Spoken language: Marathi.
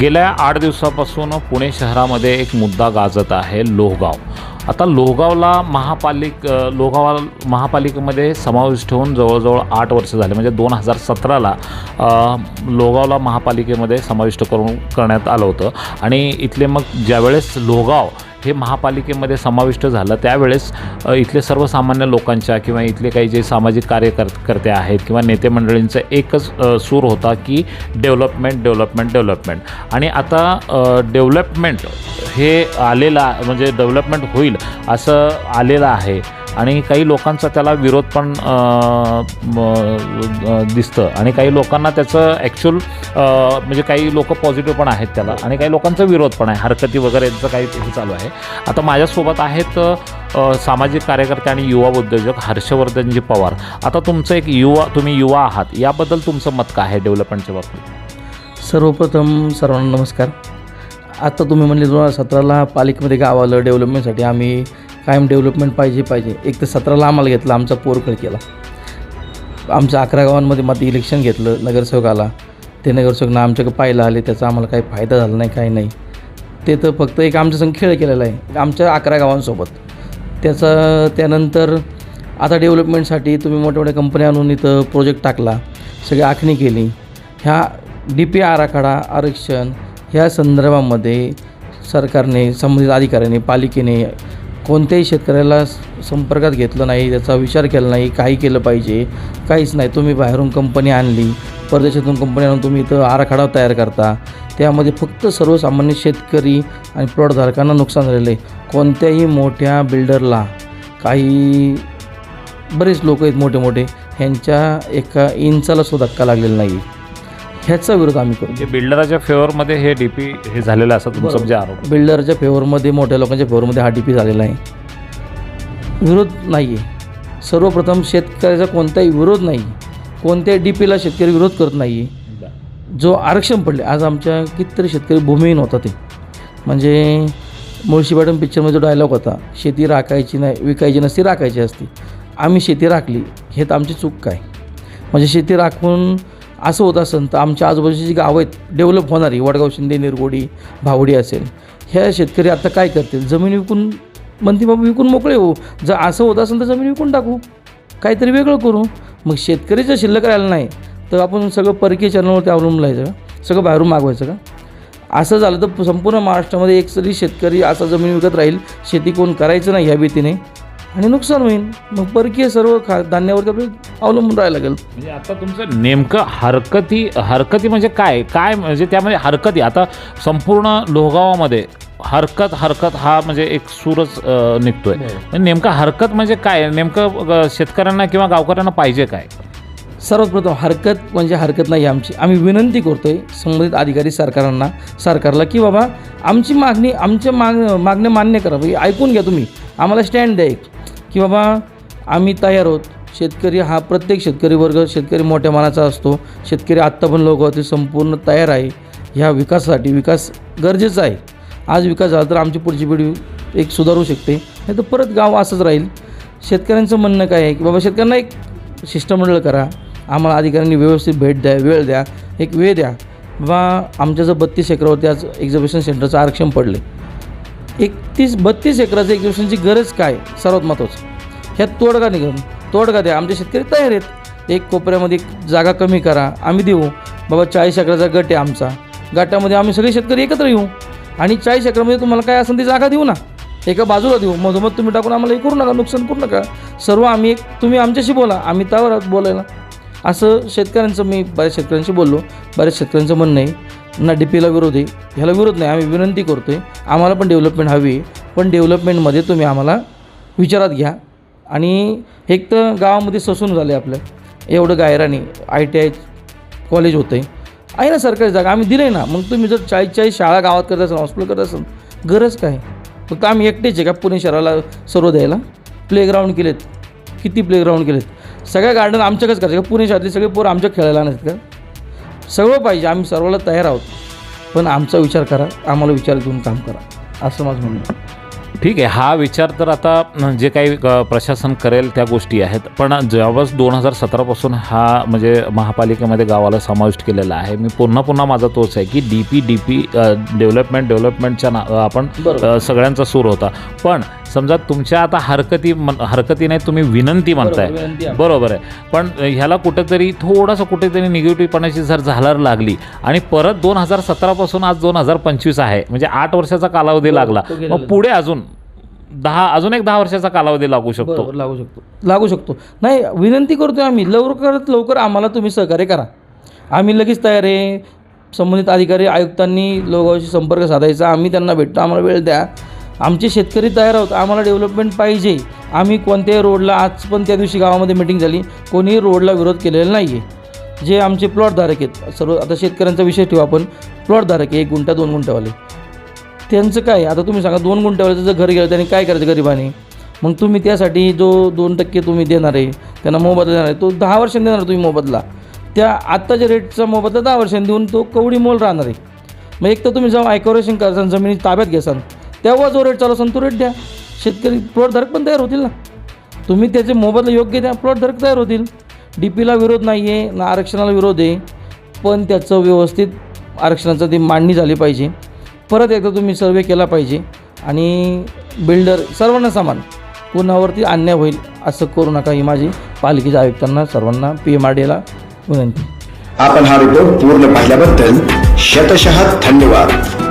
गेल्या आठ दिवसापासून पुणे शहरामध्ये एक मुद्दा गाजत आहे लोहगाव. आता लोहगावला महापालिक लोहगाव महापालिकेमध्ये समाविष्ट होऊन जवळजवळ आठ वर्ष झाले. म्हणजे दोन हजार सतराला लोहगावला महापालिकेमध्ये समाविष्ट करून करण्यात आलं होतं. आणि इथले मग ज्यावेळेस लोहगाव हे महापालिकेमध्ये समाविष्ट झालं. त्यावेळेस इथले सर्वसामान्य लोकांच्या किंवा इथले काही जे सामाजिक कार्यकर कर्ते आहेत किंवा नेते मंडळींचा एकच सूर होता की डेव्हलपमेंट डेव्हलपमेंट डेव्हलपमेंट. आणि आता डेव्हलपमेंट हे आलेला म्हणजे डेव्हलपमेंट होईल असं आलेलं आहे. आणि काही लोकांचा त्याला विरोध पण दिसतं. आणि काही लोकांना त्याचं ॲक्च्युअल म्हणजे काही लोक पॉझिटिव्ह पण आहेत त्याला. आणि काही लोकांचा विरोध पण आहे. हरकती वगैरे यांचं काही हे चालू आहे. आता माझ्यासोबत आहेत सामाजिक कार्यकर्ते आणि युवा उद्योजक हर्षवर्धनजी पवार. आता तुमचं एक युवा तुम्ही युवा आहात. याबद्दल तुमचं मत काय आहे डेव्हलपमेंटच्या बाबतीत? सर्वप्रथम सर्वांना नमस्कार. आता तुम्ही म्हणले दोन हजार सतराला पालिकेमध्ये गाव आलं डेव्हलपमेंटसाठी आम्ही कायम डेव्हलपमेंट पाहिजे पाहिजे. एक तर सतराला आम्हाला घेतला आमचा पोरखळ केला. आमच्या अकरा गावांमध्ये मध्ये इलेक्शन घेतलं नगरसेवक आला ते नगरसेवकनं आमच्याकडे पाहायला आले त्याचा आम्हाला काही फायदा झाला नाही काही नाही. ते तर फक्त एक आमच्या संग खेळ केलेला आहे आमच्या अकरा गावांसोबत. त्याचा त्यानंतर आता डेव्हलपमेंटसाठी तुम्ही मोठ्या मोठ्या कंपन्या आणून इथं प्रोजेक्ट टाकला सगळी आखणी केली. ह्या डी पी आराखडा आरक्षण ह्या संदर्भामध्ये सरकारने संबंधित अधिकाऱ्यांनी पालिकेने कोणत्याही शेतकऱ्याला संपर्कात घेतलं नाही त्याचा विचार केला नाही काही केलं पाहिजे काहीच नाही. तुम्ही बाहेरून कंपनी आणली परदेशातून कंपनी आणून तुम्ही इथं आराखडा तयार करता. त्यामध्ये फक्त सर्वसामान्य शेतकरी आणि प्लॉटधारकांना नुकसान झालेलं आहे. कोणत्याही मोठ्या बिल्डरला काही बरेच लोक आहेत मोठे मोठे ह्यांच्या एका इंचालासुद्धा धक्का लागलेला नाही ह्याचा विरोध आम्ही करू म्हणजे बिल्डराच्या फेवरमध्ये हे डी पी हे झालेलं असं तुमचं म्हणजे आरोप बिल्डरच्या फेवरमध्ये मोठ्या लोकांच्या फेवरमध्ये हा डी पी झालेला आहे. विरोध नाही आहे सर्वप्रथम शेतकऱ्याचा कोणताही विरोध नाही. कोणत्याही डी पीला शेतकरी विरोध करत नाही आहे जो आरक्षण पडले आज आमच्या कितीतरी शेतकरी भूमिहीन होता ते. म्हणजे मुळशी मॅडम पिक्चरमध्ये जो डायलॉग होता शेती राखायची नाही विकायची नसती राखायची असती. आम्ही शेती राखली हे तर आमची चूक काय? म्हणजे शेती राखून असं होत असेल तर आमच्या आजूबाजूची जी गावं आहेत डेव्हलप होणारी वडगाव शिंदे निरगोडी भावडी असेल ह्या शेतकरी आता काय करतील? जमीन विकून म्हणते बाबा विकून मोकळे हो जर असं होत असेल तर जमीन विकून टाकू. काहीतरी वेगळं करू. मग शेतकरी जर शिल्लक राहिलं नाही तर आपण सगळं परकीय चॅनलवरती अवलंबून राहायचं का? सगळं बाहेरून मागवायचं का? असं झालं तर संपूर्ण महाराष्ट्रामध्ये एक तरी शेतकरी असा जमीन विकत राहील. शेती कोण करायचं नाही ह्या भीतीने. आणि नुकसान होईल. मग परकीय सर्व खा धान्यावरती आपल्याला अवलंबून राहायला लागेल. म्हणजे आता तुमचं नेमकं हरकती हरकती म्हणजे काय? काय म्हणजे त्यामध्ये हरकती? आता संपूर्ण लोहगावामध्ये हरकत हरकत हा म्हणजे एक सूरच निघतोय. म्हणजे नेमकं हरकत म्हणजे काय? नेमकं शेतकऱ्यांना किंवा गावकऱ्यांना पाहिजे काय? सर्वात प्रथम हरकत म्हणजे हरकत नाही आमची. आम्ही विनंती करतो आहे संबंधित अधिकारी सरकारांना सरकारला की बाबा आमची मागणी आमच्या माग मागण्या मान्य करा. म्हणजे ऐकून घ्या तुम्ही. आम्हाला स्टँड द्या एक. की बाबा आम्ही तयार आहोत. शेतकरी हा प्रत्येक शेतकरी वर्ग शेतकरी मोठ्या मानाचा असतो. शेतकरी आत्ता पण लोक होते संपूर्ण तयार आहे. ह्या विकासासाठी विकास गरजेचा आहे. आज विकास झाला तर आमची पुढची पिढी एक सुधारू शकते. नाही तर परत गाव असंच राहील. शेतकऱ्यांचं म्हणणं काय आहे की बाबा शेतकऱ्यांना एक शिष्टमंडळ करा. आम्हाला अधिकाऱ्यांनी व्यवस्थित भेट द्या वेळ द्या एक वेळ द्या. बाबा आमच्या जर बत्तीस एकरावरती आज एक्झिबिशन सेंटरचं आरक्षण पडले एकतीस बत्तीस एकराचं एक्झिबिशनची गरज काय? सर्वात महत्त्वाचं ह्यात तोडगा निघून तोडगा द्या. आमचे शेतकरी तयार आहेत. एक कोपऱ्यामध्ये एक जागा कमी करा. आम्ही देऊ. बाबा चाळीस एकराचा गट आहे आमचा. गटामध्ये आम्ही सगळे शेतकरी एकत्र येऊ. आणि चाळीस एकरामध्ये तुम्हाला काय असेल ती जागा देऊ ना. एका बाजूला देऊ. मधोमध तुम्ही टाकून आम्हाला हे करू नका नुकसान करू नका. सर्व आम्ही एक तुम्ही आमच्याशी बोला. आम्ही त्यावर बोलायला. असं शेतकऱ्यांचं मी बऱ्याच शेतकऱ्यांशी बोललो. बऱ्याच शेतकऱ्यांचं म्हणणं आहे. ना डी पीला विरोध. आहे ह्याला विरोध नाही. आम्ही विनंती करतो आहे आम्हाला पण डेव्हलपमेंट हवी आहे. पण डेव्हलपमेंटमध्ये तुम्ही आम्हाला विचारात घ्या. आणि एक तर गावामध्ये ससून झाले आपलं. एवढं गायराने आय टी आय कॉलेज होतं आहे आहे ना सरकारी जागा. आम्ही दिले ना. मग तुम्ही जर चाळीस चाळीस शाळा गावात करत असाल हॉस्पिटल करत असाल गरज काय? फक्त आम्ही एकटेच आहे का पुणे शहराला सर्व द्यायला? प्लेग्राऊंड केलेत. किती प्लेग्राऊंड केलेत? सगळ्या गार्डन आमच्याकडेच करायचे का? पुणे शहरातले सगळे पोरं आमच्या खेळायला नाहीत का? सगळं पाहिजे. आम्ही सर्वाला तयार आहोत. पण आमचा विचार करा. आम्हाला विचार घेऊन काम करा. असं माझं म्हणणं आहे. ठीक आहे. हा विचार तर आता जे काही प्रशासन करेल त्या गोष्टी आहेत. पण ज्यावेळेस दोन हजार सतरापासून हा म्हणजे महापालिकेमध्ये गावाला समाविष्ट केलेला आहे. मी पुन्हा पुन्हा माझा तोच आहे की D P D P development डेव्हलपमेंटच्या ना आपण सगळ्यांचा सूर होता. पण समजा तुमच्या आता हरकती मन- हरकती नाही तुम्ही विनंती म्हणताय. बरोबर, आहे. पण ह्याला कुठेतरी थोडासा कुठेतरी निगेटिव्हपणाची जर झालर लागली आणि परत दोन हजार सतरापासून आज दोन हजार पंचवीस आहे म्हणजे आठ वर्षाचा कालावधी लागला तो गेलेला मग पुढे अजून दहा अजून एक दहा वर्षाचा कालावधी लागू शकतो. लागू शकतो. लागू शकतो. नाही विनंती करतोय आम्ही. लवकरात लवकर आम्हाला तुम्ही सहकार्य करा. आम्ही लगेच तयार आहे. संबंधित अधिकारी आयुक्तांनी लोगावशी संपर्क साधायचा. आम्ही त्यांना भेटतो. आम्हाला वेळ द्या. आमचे शेतकरी तयार आहोत. आम्हाला डेव्हलपमेंट पाहिजे. आम्ही कोणत्याही रोडला आज पण त्या दिवशी गावामध्ये मिटिंग झाली. कोणीही रोडला विरोध केलेला नाही आहे जे आमचे प्लॉटधारक आहेत सर्व आता शेतकऱ्यांचा विषय ठेवू आपण. प्लॉटधारक आहे एक गुंठा दोन गुंठ्यावाले. त्यांचं काय आता तुम्ही सांगा दोन गुंठ्यावाल्याचं जर घर गेलं त्यांनी काय करायचं गरिबाने? मग तुम्ही त्यासाठी जो दोन टक्के तुम्ही देणार आहे त्यांना मोबदला देणार आहे तो दहा वर्षांनी देणार तुम्ही मोबदला. त्या आत्ताच्या रेटचा मोबदला दहा वर्षांनी देऊन तो कवडी मोल राहणार आहे. मग एक तर तुम्ही जेव्हा आयकोरेशन करसान जमिनी ताब्यात घेसान तेव्हा जो रेट चालू असेल तो रेट द्या. शेतकरी प्लॉटधारक पण तयार होतील ना. तुम्ही त्याचे मोबदला योग्य द्या प्लॉटधारक तयार होतील. डी पीला विरोध नाही आहे ना आरक्षणाला विरोध आहे पण त्याचं व्यवस्थित आरक्षणाचं ती मांडणी झाली पाहिजे. परत एकदा तुम्ही सर्वे केला पाहिजे आणि बिल्डर सर्वांना समान कोणावरती अन्याय होईल असं करू नका ही माझी पालिकेच्या आयुक्तांना सर्वांना पी एम आर डीला विनंती. आपण हा रिपोर्ट पूर्ण पाहिल्याबद्दल शतशः धन्यवाद.